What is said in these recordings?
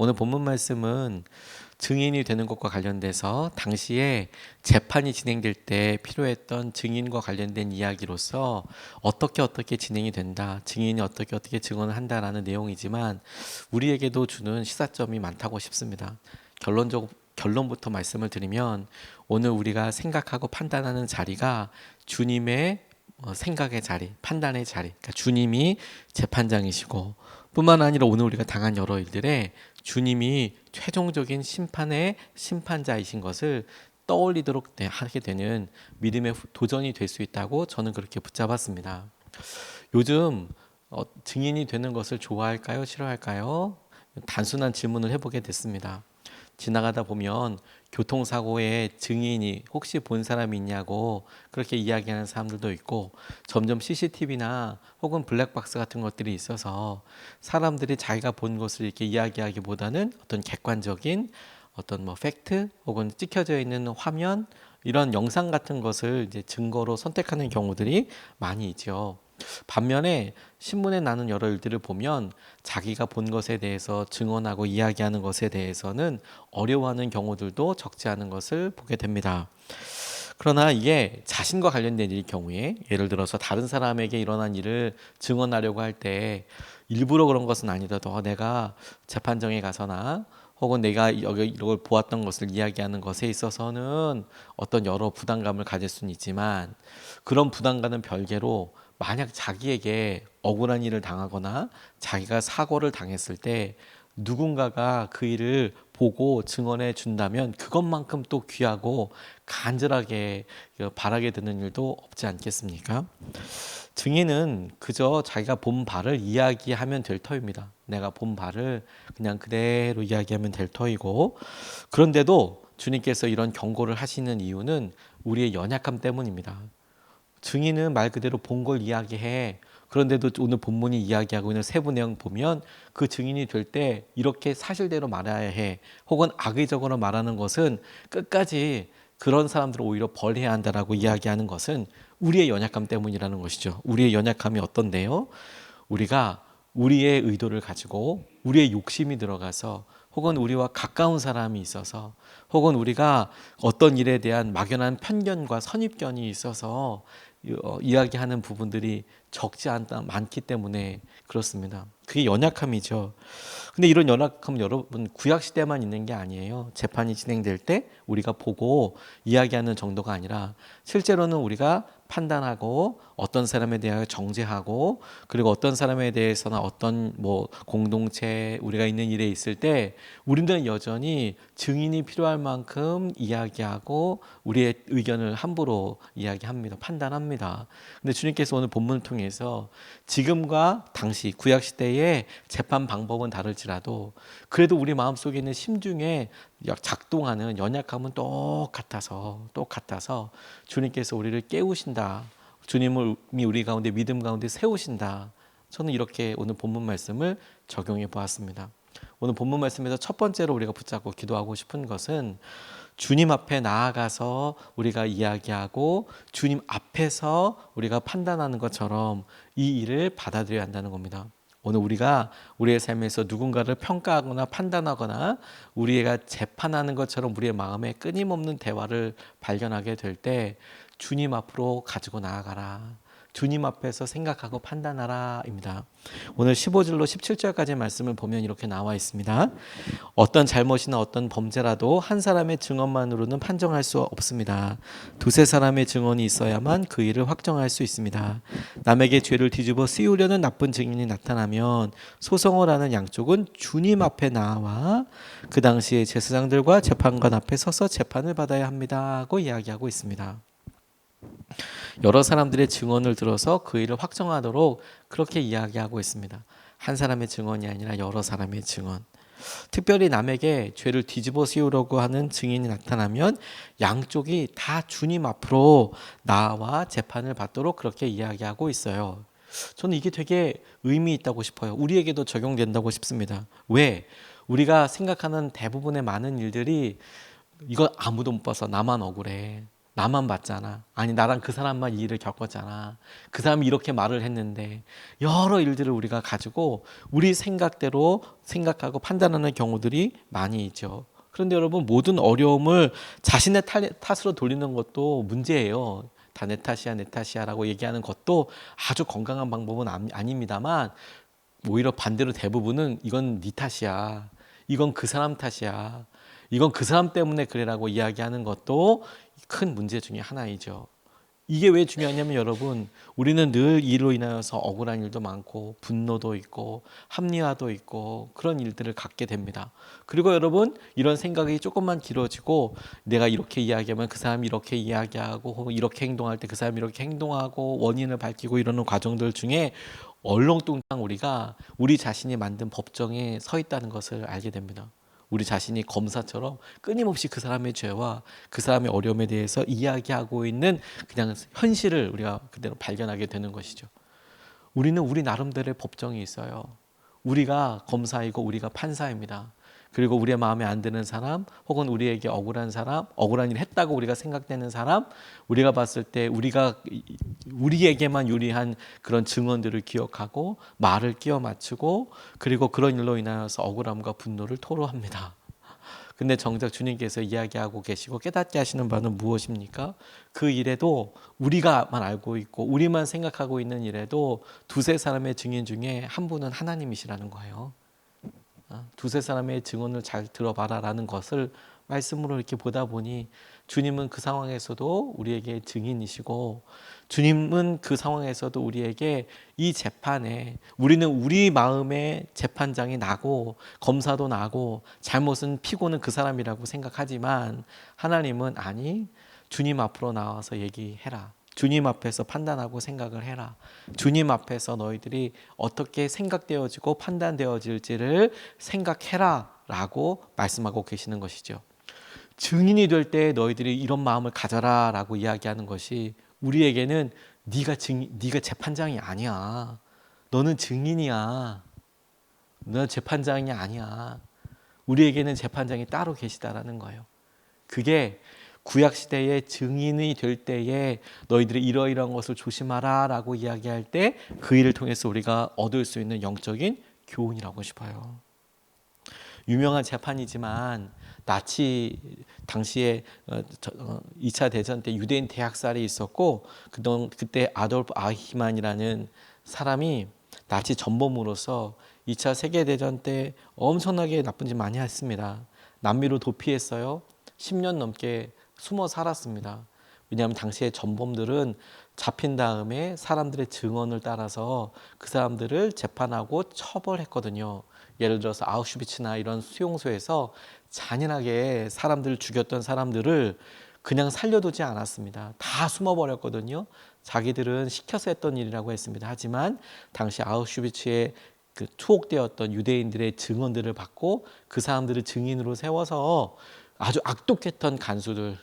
오늘 본문 말씀은 증인이 되는 것과 관련돼서 당시에 재판이 진행될 때 필요했던 증인과 관련된 이야기로서 어떻게 어떻게 진행이 된다, 증인이 어떻게 어떻게 증언을 한다라는 내용이지만 우리에게도 주는 시사점이 많다고 싶습니다. 결론적 결론부터 말씀을 드리면 오늘 우리가 생각하고 판단하는 자리가 주님의 어, 생각의 자리, 판단의 자리, 그러니까 주님이 재판장이시고 뿐만 아니라 오늘 우리가 당한 여러 일들에 주님이 최종적인 심판의 심판자이신 것을 떠올리도록 되- 하게 되는 믿음의 후- 도전이 될 수 있다고 저는 그렇게 붙잡았습니다. 요즘 어, 증인이 되는 것을 좋아할까요? 싫어할까요? 단순한 질문을 해보게 됐습니다. 지나가다 보면 교통사고의 증인이 혹시 본 사람이 있냐고 그렇게 이야기하는 사람들도 있고 점점 CCTV나 혹은 블랙박스 같은 것들이 있어서 사람들이 자기가 본 것을 이렇게 이야기하기보다는 어떤 객관적인 어떤 뭐 팩트 혹은 찍혀져 있는 화면 이런 영상 같은 것을 이제 증거로 선택하는 경우들이 많이 있죠. 반면에 신문에 나는 여러 일들을 보면 자기가 본 것에 대해서 증언하고 이야기하는 것에 대해서는 어려워하는 경우들도 적지 않은 것을 보게 됩니다. 그러나 이게 자신과 관련된 일일 경우에 예를 들어서 다른 사람에게 일어난 일을 증언하려고 할 때 일부러 그런 것은 아니더라도 어, 내가 재판정에 가서나 혹은 내가 여기 이걸 보았던 것을 이야기하는 것에 있어서는 어떤 여러 부담감을 가질 수는 있지만 그런 부담과는 별개로 만약 자기에게 억울한 일을 당하거나 자기가 사고를 당했을 때 누군가가 그 일을 보고 증언해 준다면 그것만큼 또 귀하고 간절하게 바라게 되는 일도 없지 않겠습니까? 증인은 그저 자기가 본 바를 이야기하면 될 터입니다. 내가 본 바를 그냥 그대로 이야기하면 될 터이고 그런데도 주님께서 이런 경고를 하시는 이유는 우리의 연약함 때문입니다. 증인은 말 그대로 본 걸 이야기해. 그런데도 오늘 본문이 이야기하고 있는 세부 내용 보면 그 증인이 될 때 이렇게 사실대로 말해야 해. 혹은 악의적으로 말하는 것은 끝까지 그런 사람들을 오히려 벌해야 한다라고 이야기하는 것은 우리의 연약함 때문이라는 것이죠. 우리의 연약함이 어떤데요? 우리가 우리의 의도를 가지고 우리의 욕심이 들어가서 혹은 우리와 가까운 사람이 있어서 혹은 우리가 어떤 일에 대한 막연한 편견과 선입견이 있어서 어, 이야기하는 부분들이 적지 않다 많기 때문에 그렇습니다. 그게 연약함이죠. 근데 이런 연약함은 여러분 구약 시대만 있는 게 아니에요. 재판이 진행될 때 우리가 보고 이야기하는 정도가 아니라 실제로는 우리가 판단하고 어떤 사람에 대하여 정죄하고 그리고 어떤 사람에 대해서나 어떤 뭐 공동체 우리가 있는 일에 있을 때 우리는 여전히 증인이 필요할 만큼 이야기하고 우리의 의견을 함부로 이야기합니다. 판단합니다. 근데 주님께서 오늘 본문을 통해서 지금과 당시 구약 시대의 재판 방법은 다를지라도 그래도 우리 마음속에 있는 심중에 작동하는 연약함은 똑같아서 똑같아서 주님께서 우리를 깨우신다. 주님이 우리 가운데 믿음 가운데 세우신다. 저는 이렇게 오늘 본문 말씀을 적용해 보았습니다. 오늘 본문 말씀에서 첫 번째로 우리가 붙잡고 기도하고 싶은 것은 주님 앞에 나아가서 우리가 이야기하고 주님 앞에서 우리가 판단하는 것처럼 이 일을 받아들여야 한다는 겁니다. 오늘 우리가 우리의 삶에서 누군가를 평가하거나 판단하거나 우리가 재판하는 것처럼 우리의 마음에 끊임없는 대화를 발견하게 될 때 주님 앞으로 가지고 나아가라. 주님 앞에서 생각하고 판단하라입니다. 오늘 15절로 17절까지 말씀을 보면 이렇게 나와 있습니다. 어떤 잘못이나 어떤 범죄라도 한 사람의 증언만으로는 판정할 수 없습니다. 두세 사람의 증언이 있어야만 그 일을 확정할 수 있습니다. 남에게 죄를 뒤집어 씌우려는 나쁜 증인이 나타나면 소송을 하는 양쪽은 주님 앞에 나와 그 당시에 제사장들과 재판관 앞에 서서 재판을 받아야 합니다. 하고 이야기하고 있습니다. 여러 사람들의 증언을 들어서 그 일을 확정하도록 그렇게 이야기하고 있습니다. 한 사람의 증언이 아니라 여러 사람의 증언. 특별히 남에게 죄를 뒤집어 씌우려고 하는 증인이 나타나면 양쪽이 다 주님 앞으로 나와 재판을 받도록 그렇게 이야기하고 있어요. 저는 이게 되게 의미 있다고 싶어요. 우리에게도 적용된다고 싶습니다. 왜? 우리가 생각하는 대부분의 많은 일들이 이거 아무도 못 봐서 나만 억울해. 나만 봤잖아. 아니 나랑 그 사람만 이 일을 겪었잖아. 그 사람이 이렇게 말을 했는데 여러 일들을 우리가 가지고 우리 생각대로 생각하고 판단하는 경우들이 많이 있죠. 그런데 여러분 모든 어려움을 자신의 탓- 탓으로 돌리는 것도 문제예요. 다 내 탓이야 내 탓이야라고 얘기하는 것도 아주 건강한 방법은 아- 아닙니다만 오히려 반대로 대부분은 이건 네 탓이야. 이건 그 사람 탓이야. 이건 그 사람 때문에 그래라고 이야기하는 것도 큰 문제 중에 하나이죠. 이게 왜 중요하냐면 여러분 우리는 늘 이로 인하여서 억울한 일도 많고 분노도 있고 합리화도 있고 그런 일들을 갖게 됩니다. 그리고 여러분 이런 생각이 조금만 길어지고 내가 이렇게 이야기하면 그 사람이 이렇게 이야기하고 이렇게 행동할 때 그 사람이 이렇게 행동하고 원인을 밝히고 이러는 과정들 중에 얼렁뚱땅 우리가 우리 자신이 만든 법정에 서 있다는 것을 알게 됩니다. 우리 자신이 검사처럼 끊임없이 그 사람의 죄와 그 사람의 어려움에 대해서 이야기하고 있는 그냥 현실을 우리가 그대로 발견하게 되는 것이죠. 우리는 우리 나름대로의 법정이 있어요. 우리가 검사이고 우리가 판사입니다. 그리고 우리의 마음에 안 드는 사람, 혹은 우리에게 억울한 사람, 억울한 일을 했다고 우리가 생각되는 사람, 우리가 봤을 때 우리가 우리에게만 유리한 그런 증언들을 기억하고 말을 끼워 맞추고 그리고 그런 일로 인하여서 억울함과 분노를 토로합니다. 근데 정작 주님께서 이야기하고 계시고 깨닫게 하시는 바는 무엇입니까? 그 일에도 우리가만 알고 있고 우리만 생각하고 있는 일에도 두세 사람의 증인 중에 한 분은 하나님이시라는 거예요. 아, 두세 사람의 증언을 잘 들어봐라라는 것을 말씀으로 이렇게 보다 보니 주님은 그 상황에서도 우리에게 증인이시고 주님은 그 상황에서도 우리에게 이 재판에 우리는 우리 마음에 재판장이 나고 검사도 나고 잘못은 피고는 그 사람이라고 생각하지만 하나님은 아니 주님 앞으로 나와서 얘기해라. 주님 앞에서 판단하고 생각을 해라. 주님 앞에서 너희들이 어떻게 생각되어지고 판단되어질지를 생각해라. 라고 말씀하고 계시는 것이죠. 증인이 될 때 너희들이 이런 마음을 가져라 라고 이야기하는 것이 우리에게는 네가 증 네가 재판장이 아니야. 너는 증인이야. 너는 재판장이 아니야. 우리에게는 재판장이 따로 계시다라는 거예요. 그게 구약 시대의 증인이 될 때에 너희들이 이러이러한 것을 조심하라라고 이야기할 때 그 일을 통해서 우리가 얻을 수 있는 영적인 교훈이라고 싶어요. 유명한 재판이지만 나치 당시에 어, 저, 어, 2차 대전 때 유대인 대학살이 있었고 그동 그때 아돌프 아히만이라는 사람이 나치 전범으로서 2차 세계 대전 때 엄청나게 나쁜 짓 많이 했습니다. 남미로 도피했어요. 10년 넘게 숨어 살았습니다. 왜냐하면 당시에 전범들은 잡힌 다음에 사람들의 증언을 따라서 그 사람들을 재판하고 처벌했거든요. 예를 들어서 아우슈비츠나 이런 수용소에서 잔인하게 사람들을 죽였던 사람들을 그냥 살려두지 않았습니다. 다 숨어버렸거든요. 자기들은 시켜서 했던 일이라고 했습니다. 하지만 당시 아우슈비츠에 그 투옥되었던 유대인들의 증언들을 받고 그 사람들을 증인으로 세워서 아주 악독했던 간수들,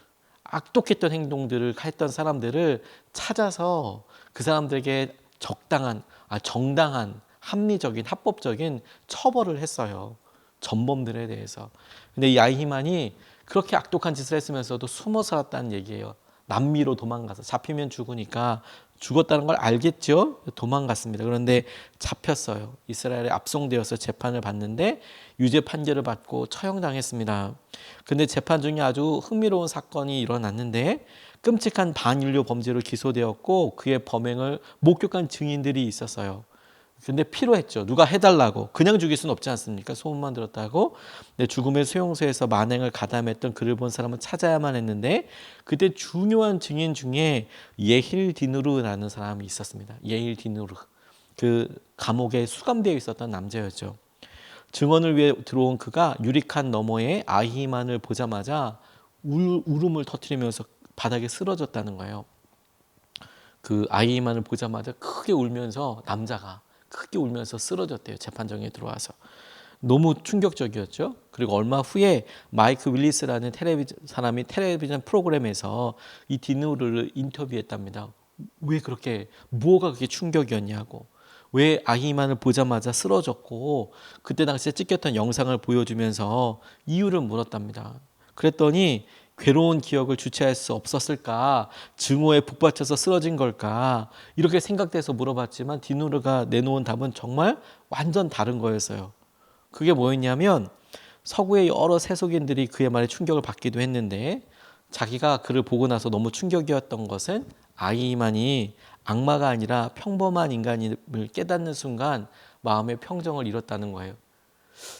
악독했던 행동들을 했던 사람들을 찾아서 그 사람들에게 적당한, 아, 정당한, 합리적인, 합법적인 처벌을 했어요. 전범들에 대해서. 근데 이 아이히만이 그렇게 악독한 짓을 했으면서도 숨어 살았다는 얘기예요. 남미로 도망가서 잡히면 죽으니까 죽었다는 걸 알겠죠? 도망갔습니다. 그런데 잡혔어요. 이스라엘에 압송되어서 재판을 받는데 유죄 판결을 받고 처형당했습니다. 근데 재판 중에 아주 흥미로운 사건이 일어났는데 끔찍한 반인류 범죄로 기소되었고 그의 범행을 목격한 증인들이 있었어요. 근데 필요했죠. 누가 해달라고. 그냥 죽일 수는 없지 않습니까? 소문만 들었다고. 근데 죽음의 수용소에서 만행을 가담했던 그를 본 사람은 찾아야만 했는데 그때 중요한 증인 중에 예힐 디누르라는 사람이 있었습니다. 예힐 디누르. 그 감옥에 수감되어 있었던 남자였죠. 증언을 위해 들어온 그가 유리칸 너머에 아히만을 보자마자 울, 울음을 터뜨리면서 바닥에 쓰러졌다는 거예요. 그 아이만을 보자마자 크게 울면서 남자가 크게 울면서 쓰러졌대요. 재판정에 들어와서. 너무 충격적이었죠. 그리고 얼마 후에 마이크 윌리스라는 텔레비전 사람이 텔레비전 프로그램에서 이 디누르를 인터뷰했답니다. 왜 그렇게 뭐가 그렇게 충격이었냐고. 왜 아히만을 보자마자 쓰러졌고 그때 당시에 찍혔던 영상을 보여주면서 이유를 물었답니다. 그랬더니 괴로운 기억을 주체할 수 없었을까? 증오에 북받쳐서 쓰러진 걸까? 이렇게 생각돼서 물어봤지만 디누르가 내놓은 답은 정말 완전 다른 거였어요. 그게 뭐였냐면 서구의 여러 세속인들이 그의 말에 충격을 받기도 했는데 자기가 그를 보고 나서 너무 충격이었던 것은 아이만이 악마가 아니라 평범한 인간임을 깨닫는 순간 마음의 평정을 잃었다는 거예요.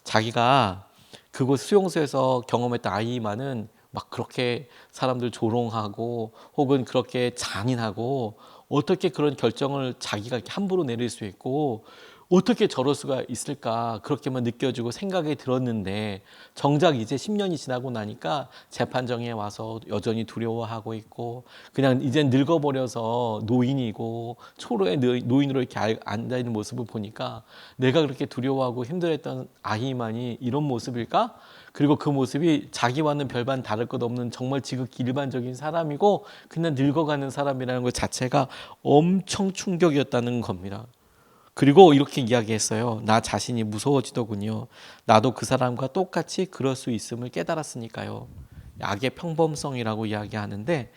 자기가 그곳 수용소에서 경험했던 아이만은 막 그렇게 사람들 조롱하고 혹은 그렇게 잔인하고 어떻게 그런 결정을 자기가 이렇게 함부로 내릴 수 있고 어떻게 저럴 수가 있을까 그렇게만 느껴지고 생각이 들었는데 정작 이제 10년이 지나고 나니까 재판정에 와서 여전히 두려워하고 있고 그냥 이제 늙어버려서 노인이고 초로의 노인으로 이렇게 앉아 있는 모습을 보니까 내가 그렇게 두려워하고 힘들었던 아이만이 이런 모습일까? 그리고 그 모습이 자기와는 별반 다를 것 없는 정말 지극히 일반적인 사람이고 그냥 늙어가는 사람이라는 것 자체가 엄청 충격이었다는 겁니다. 그리고 이렇게 이야기했어요. 나 자신이 무서워지더군요. 나도 그 사람과 똑같이 그럴 수 있음을 깨달았으니까요. 악의 평범성이라고 이야기하는데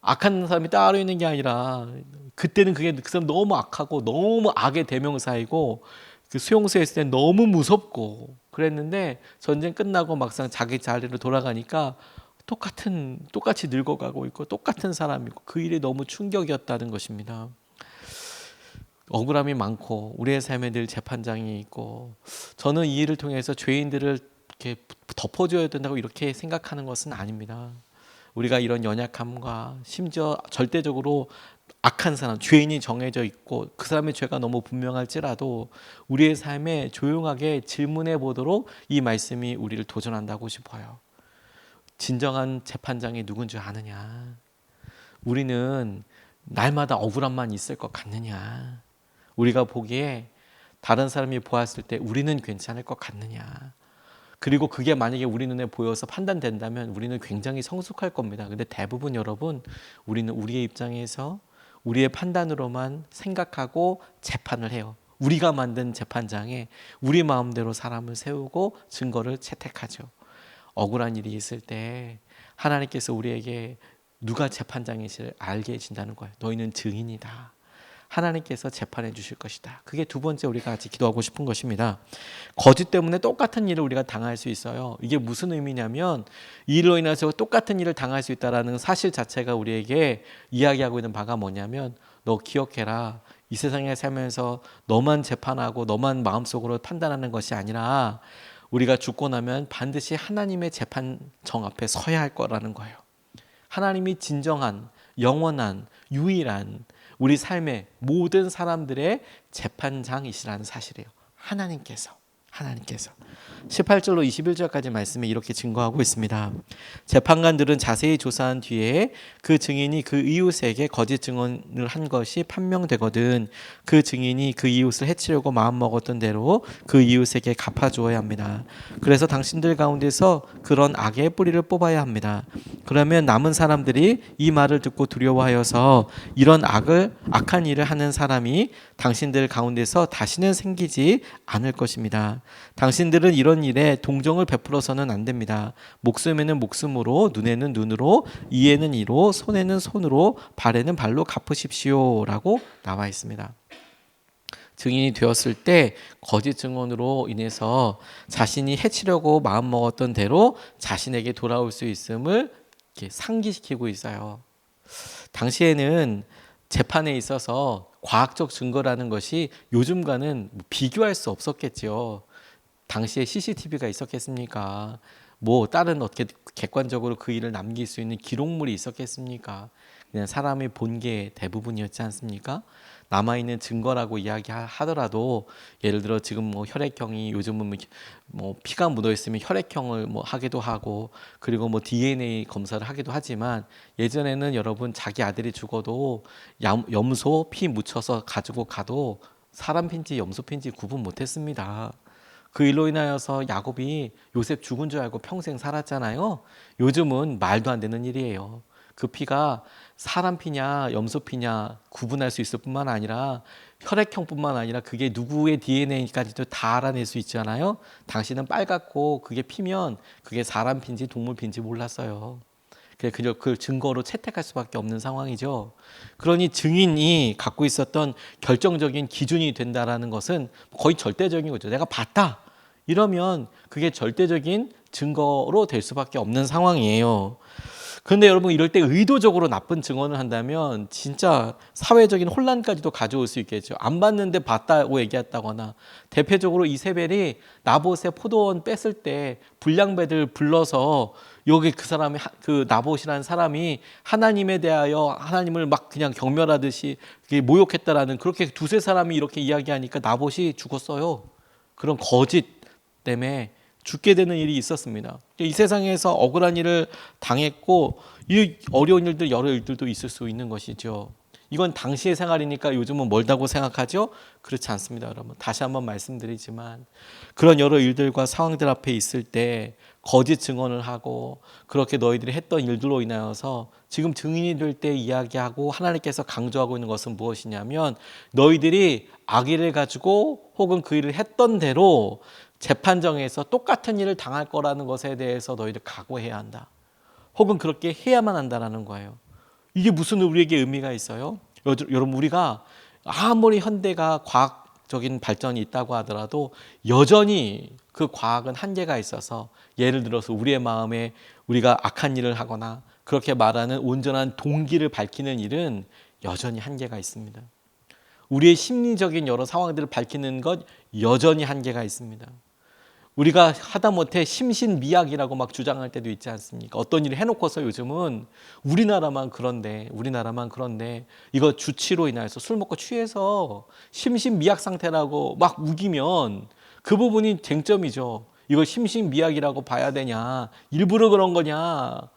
악한 사람이 따로 있는 게 아니라 그때는 그게 그 사람 너무 악하고 너무 악의 대명사이고 그 수용소에 있을 때 너무 무섭고 그랬는데 전쟁 끝나고 막상 자기 자리로 돌아가니까 똑같은 똑같이 늙어가고 있고 똑같은 사람이고 그 일이 너무 충격이었다는 것입니다. 억울함이 많고 우리의 삶에 늘 재판장이 있고 저는 이 일을 통해서 죄인들을 이렇게 덮어줘야 된다고 이렇게 생각하는 것은 아닙니다. 우리가 이런 연약함과 심지어 절대적으로 악한 사람, 죄인이 정해져 있고 그 사람의 죄가 너무 분명할지라도 우리의 삶에 조용하게 질문해 보도록 이 말씀이 우리를 도전한다고 싶어요. 진정한 재판장이 누군지 아느냐? 우리는 날마다 억울함만 있을 것 같느냐? 우리가 보기에 다른 사람이 보았을 때 우리는 괜찮을 것 같느냐. 그리고 그게 만약에 우리 눈에 보여서 판단된다면 우리는 굉장히 성숙할 겁니다. 근데 대부분 여러분, 우리는 우리의 입장에서 우리의 판단으로만 생각하고 재판을 해요. 우리가 만든 재판장에 우리 마음대로 사람을 세우고 증거를 채택하죠. 억울한 일이 있을 때 하나님께서 우리에게 누가 재판장이실 알게 해준다는 거예요. 너희는 증인이다. 하나님께서 재판해 주실 것이다. 그게 두 번째 우리가 같이 기도하고 싶은 것입니다. 거짓 때문에 똑같은 일을 우리가 당할 수 있어요. 이게 무슨 의미냐면 이로 인해서 똑같은 일을 당할 수 있다라는 사실 자체가 우리에게 이야기하고 있는 바가 뭐냐면 너 기억해라. 이 세상에 살면서 너만 재판하고 너만 마음속으로 판단하는 것이 아니라 우리가 죽고 나면 반드시 하나님의 재판정 앞에 서야 할 거라는 거예요. 하나님이 진정한 영원한 유일한 우리 삶의 모든 사람들의 재판장이시라는 사실이에요. 하나님께서 하나님께서 18절로 21절까지 말씀에 이렇게 증거하고 있습니다. 재판관들은 자세히 조사한 뒤에 그 증인이 그 이웃에게 거짓 증언을 한 것이 판명되거든 그 증인이 그 이웃을 해치려고 마음먹었던 대로 그 이웃에게 갚아주어야 합니다. 그래서 당신들 가운데서 그런 악의 뿌리를 뽑아야 합니다. 그러면 남은 사람들이 이 말을 듣고 두려워하여서 이런 악을 악한 일을 하는 사람이 당신들 가운데서 다시는 생기지 않을 것입니다. 당신들은 이런 일에 동정을 베풀어서는 안 됩니다. 목숨에는 목숨으로, 눈에는 눈으로, 이에는 이로, 손에는 손으로, 발에는 발로 갚으십시오 라고 나와 있습니다. 증인이 되었을 때 거짓 증언으로 인해서 자신이 해치려고 마음먹었던 대로 자신에게 돌아올 수 있음을 상기시키고 있어요. 당시에는 재판에 있어서 과학적 증거라는 것이 요즘과는 비교할 수 없었겠죠. 당시에 CCTV가 있었겠습니까? 뭐 다른 어떻게 객관적으로 그 일을 남길 수 있는 기록물이 있었겠습니까? 그냥 사람이 본 게 대부분이었지 않습니까? 남아 있는 증거라고 이야기하더라도 예를 들어 지금 뭐 혈액형이 요즘은 뭐, 뭐 피가 묻어 있으면 혈액형을 뭐 하기도 하고 그리고 뭐 DNA 검사를 하기도 하지만 예전에는 여러분 자기 아들이 죽어도 염소 피 묻혀서 가지고 가도 사람 핀지 염소 핀지 구분 못했습니다. 그 일로 인하여서 야곱이 요셉 죽은 줄 알고 평생 살았잖아요. 요즘은 말도 안 되는 일이에요. 그 피가 사람 피냐 염소 피냐 구분할 수 있을 뿐만 아니라 혈액형뿐만 아니라 그게 누구의 DNA까지도 다 알아낼 수 있잖아요. 당신은 빨갛고 그게 피면 그게 사람 피인지 동물 피인지 몰랐어요. 그저 그 증거로 채택할 수밖에 없는 상황이죠. 그러니 증인이 갖고 있었던 결정적인 기준이 된다라는 것은 거의 절대적인 거죠. 내가 봤다. 이러면 그게 절대적인 증거로 될 수밖에 없는 상황이에요. 그런데 여러분 이럴 때 의도적으로 나쁜 증언을 한다면 진짜 사회적인 혼란까지도 가져올 수 있겠죠. 안 봤는데 봤다고 얘기했다거나 대표적으로 이세벨이 나봇의 포도원 뺐을 때 불량배들 불러서 여기 그 사람이 하- 그 나봇이라는 사람이 하나님에 대하여 하나님을 막 그냥 경멸하듯이 모욕했다라는 그렇게 두세 사람이 이렇게 이야기하니까 나봇이 죽었어요. 그런 거짓 때문에 죽게 되는 일이 있었습니다. 이 세상에서 억울한 일을 당했고 이 어려운 일들 여러 일들도 있을 수 있는 것이죠. 이건 당시의 생활이니까 요즘은 멀다고 생각하죠? 그렇지 않습니다, 여러분. 다시 한번 말씀드리지만 그런 여러 일들과 상황들 앞에 있을 때 거짓 증언을 하고 그렇게 너희들이 했던 일들로 인하여서 지금 증인이 될 때 이야기하고 하나님께서 강조하고 있는 것은 무엇이냐면 너희들이 악의를 가지고 혹은 그 일을 했던 대로 재판정에서 똑같은 일을 당할 거라는 것에 대해서 너희들 각오해야 한다. 혹은 그렇게 해야만 한다라는 거예요. 이게 무슨 우리에게 의미가 있어요? 여- 여러분 우리가 아무리 현대가 과학적인 발전이 있다고 하더라도 여전히 그 과학은 한계가 있어서 예를 들어서 우리의 마음에 우리가 악한 일을 하거나 그렇게 말하는 온전한 동기를 밝히는 일은 여전히 한계가 있습니다. 우리의 심리적인 여러 상황들을 밝히는 것 여전히 한계가 있습니다. 우리가 하다못해 심신미약이라고 막 주장할 때도 있지 않습니까? 어떤 일을 해놓고서 요즘은 우리나라만 그런데 우리나라만 그런데 이거 주치로 인해서 술 먹고 취해서 심신미약 상태라고 막 우기면 그 부분이 쟁점이죠. 이걸 심신미약이라고 봐야 되냐? 일부러 그런 거냐?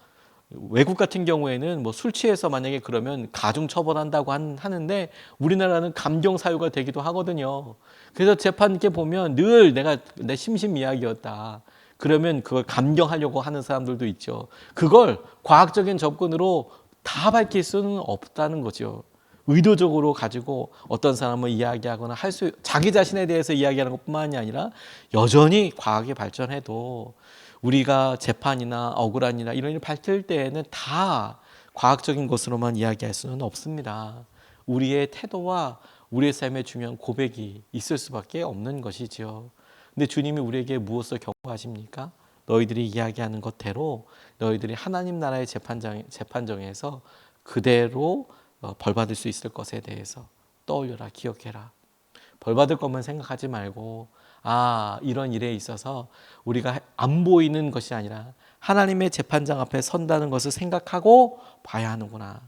외국 같은 경우에는 뭐 술 취해서 만약에 그러면 가중 처벌한다고 한- 하는데 우리나라는 감경 사유가 되기도 하거든요. 그래서 재판께 보면 늘 내가 내 심신미약이었다. 그러면 그걸 감경하려고 하는 사람들도 있죠. 그걸 과학적인 접근으로 다 밝힐 수는 없다는 거죠. 의도적으로 가지고 어떤 사람을 이야기하거나 할 수 자기 자신에 대해서 이야기하는 것뿐만이 아니라 여전히 과학이 발전해도 우리가 재판이나 억울한이나 이런 일을 밝힐 때에는 다 과학적인 것으로만 이야기할 수는 없습니다. 우리의 태도와 우리의 삶에 중요한 고백이 있을 수밖에 없는 것이지요. 근데 주님이 우리에게 무엇을 경고하십니까? 너희들이 이야기하는 것대로 너희들이 하나님 나라의 재판장 재판정에서 그대로 어, 벌 받을 수 있을 것에 대해서 떠올려라, 기억해라. 벌 받을 것만 생각하지 말고 아 이런 일에 있어서 우리가 안 보이는 것이 아니라 하나님의 재판장 앞에 선다는 것을 생각하고 봐야 하는구나.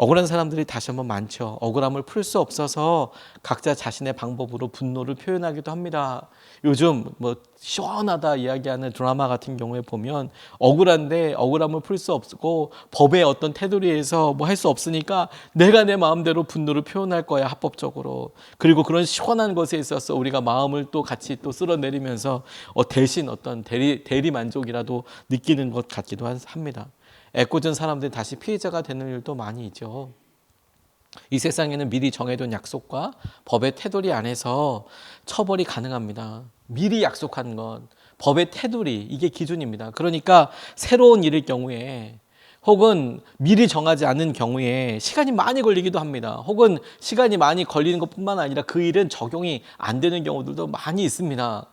억울한 사람들이 다시 한번 많죠. 억울함을 풀 수 없어서 각자 자신의 방법으로 분노를 표현하기도 합니다. 요즘 뭐 시원하다 이야기하는 드라마 같은 경우에 보면 억울한데 억울함을 풀 수 없고 법의 어떤 테두리에서 뭐 할 수 없으니까 내가 내 마음대로 분노를 표현할 거야 합법적으로. 그리고 그런 시원한 것에 있어서 우리가 마음을 또 같이 또 쓸어내리면서 어, 대신 어떤 대리 대리 만족이라도 느끼는 것 같기도 한- 합니다. 애꿎은 사람들이 다시 피해자가 되는 일도 많이 있죠. 이 세상에는 미리 정해둔 약속과 법의 테두리 안에서 처벌이 가능합니다. 미리 약속한 것, 법의 테두리, 이게 기준입니다. 그러니까 새로운 일일 경우에 혹은 미리 정하지 않은 경우에 시간이 많이 걸리기도 합니다. 혹은 시간이 많이 걸리는 것 뿐만 아니라 그 일은 적용이 안 되는 경우들도 많이 있습니다.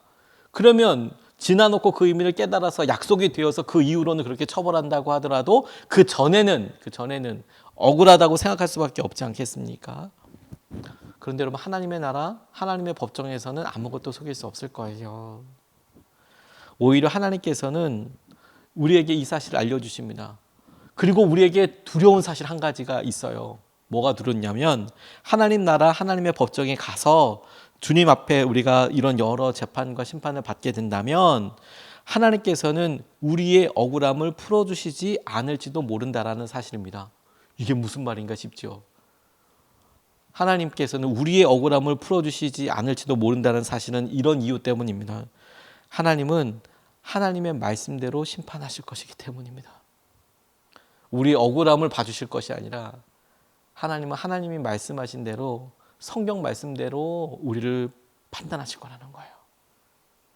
그러면 지나놓고 그 의미를 깨달아서 약속이 되어서 그 이후로는 그렇게 처벌한다고 하더라도 그 전에는 그 전에는 억울하다고 생각할 수밖에 없지 않겠습니까? 그런데 여러분 하나님의 나라, 하나님의 법정에서는 아무것도 속일 수 없을 거예요. 오히려 하나님께서는 우리에게 이 사실을 알려주십니다. 그리고 우리에게 두려운 사실 한 가지가 있어요. 뭐가 두렵냐면 하나님 나라, 하나님의 법정에 가서 주님 앞에 우리가 이런 여러 재판과 심판을 받게 된다면 하나님께서는 우리의 억울함을 풀어주시지 않을지도 모른다라는 사실입니다. 이게 무슨 말인가 싶죠. 하나님께서는 우리의 억울함을 풀어주시지 않을지도 모른다는 사실은 이런 이유 때문입니다. 하나님은 하나님의 말씀대로 심판하실 것이기 때문입니다. 우리 억울함을 봐주실 것이 아니라 하나님은 하나님이 말씀하신 대로 성경 말씀대로 우리를 판단하실 거라는 거예요.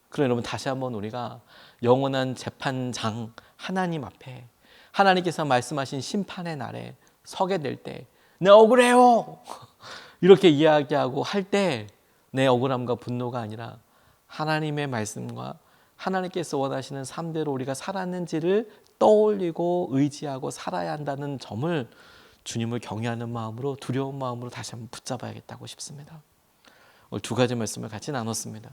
그래 여러분 다시 한번 우리가 영원한 재판장 하나님 앞에 하나님께서 말씀하신 심판의 날에 서게 될 때 내 억울해요. 이렇게 이야기하고 할 때 내 억울함과 분노가 아니라 하나님의 말씀과 하나님께서 원하시는 삶대로 우리가 살았는지를 떠올리고 의지하고 살아야 한다는 점을 주님을 경외하는 마음으로 두려운 마음으로 다시 한번 붙잡아야겠다고 싶습니다. 오늘 두 가지 말씀을 같이 나눴습니다.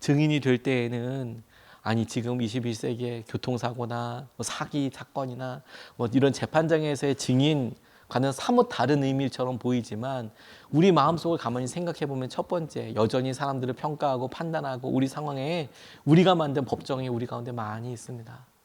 증인이 될 때에는 아니 지금 21세기에 교통사고나 뭐 사기 사건이나 뭐 이런 재판장에서의 증인과는 사뭇 다른 의미처럼 보이지만 우리 마음속을 가만히 생각해 보면 첫 번째 여전히 사람들을 평가하고 판단하고 우리 상황에 우리가 만든 법정이 우리 가운데 많이 있습니다.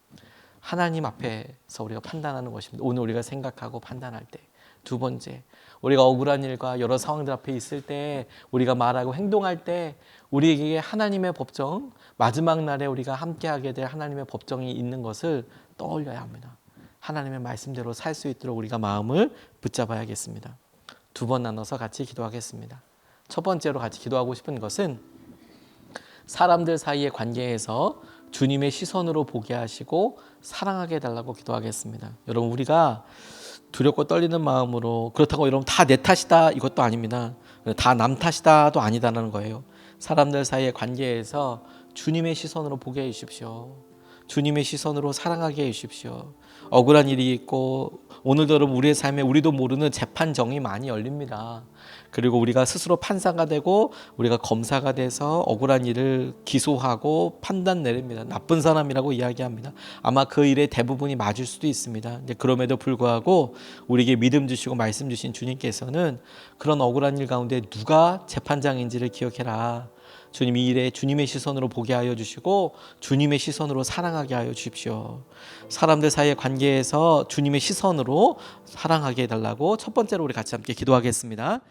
하나님 앞에서 우리가 판단하는 것입니다. 오늘 우리가 생각하고 판단할 때. 두 번째, 우리가 억울한 일과 여러 상황들 앞에 있을 때, 우리가 말하고 행동할 때, 우리에게 하나님의 법정, 마지막 날에 우리가 함께하게 될 하나님의 법정이 있는 것을 떠올려야 합니다. 하나님의 말씀대로 살 수 있도록 우리가 마음을 붙잡아야겠습니다. 두 번 나눠서 같이 기도하겠습니다. 첫 번째로 같이 기도하고 싶은 것은 사람들 사이의 관계에서 주님의 시선으로 보게 하시고 사랑하게 해달라고 기도하겠습니다. 여러분 우리가 두렵고 떨리는 마음으로 그렇다고 여러분 다 내 탓이다 이것도 아닙니다. 다 남 탓이다도 아니다라는 거예요. 사람들 사이의 관계에서 주님의 시선으로 보게 해 주십시오. 주님의 시선으로 사랑하게 해 주십시오. 억울한 일이 있고 오늘도 여러분 우리의 삶에 우리도 모르는 재판정이 많이 열립니다. 그리고 우리가 스스로 판사가 되고 우리가 검사가 돼서 억울한 일을 기소하고 판단 내립니다. 나쁜 사람이라고 이야기합니다. 아마 그 일의 대부분이 맞을 수도 있습니다. 그럼에도 불구하고 우리에게 믿음 주시고 말씀 주신 주님께서는 그런 억울한 일 가운데 누가 재판장인지를 기억해라. 주님 이 일에 주님의 시선으로 보게 하여 주시고 주님의 시선으로 사랑하게 하여 주십시오. 사람들 사이의 관계에서 주님의 시선으로 사랑하게 해달라고 첫 번째로 우리 같이 함께 기도하겠습니다.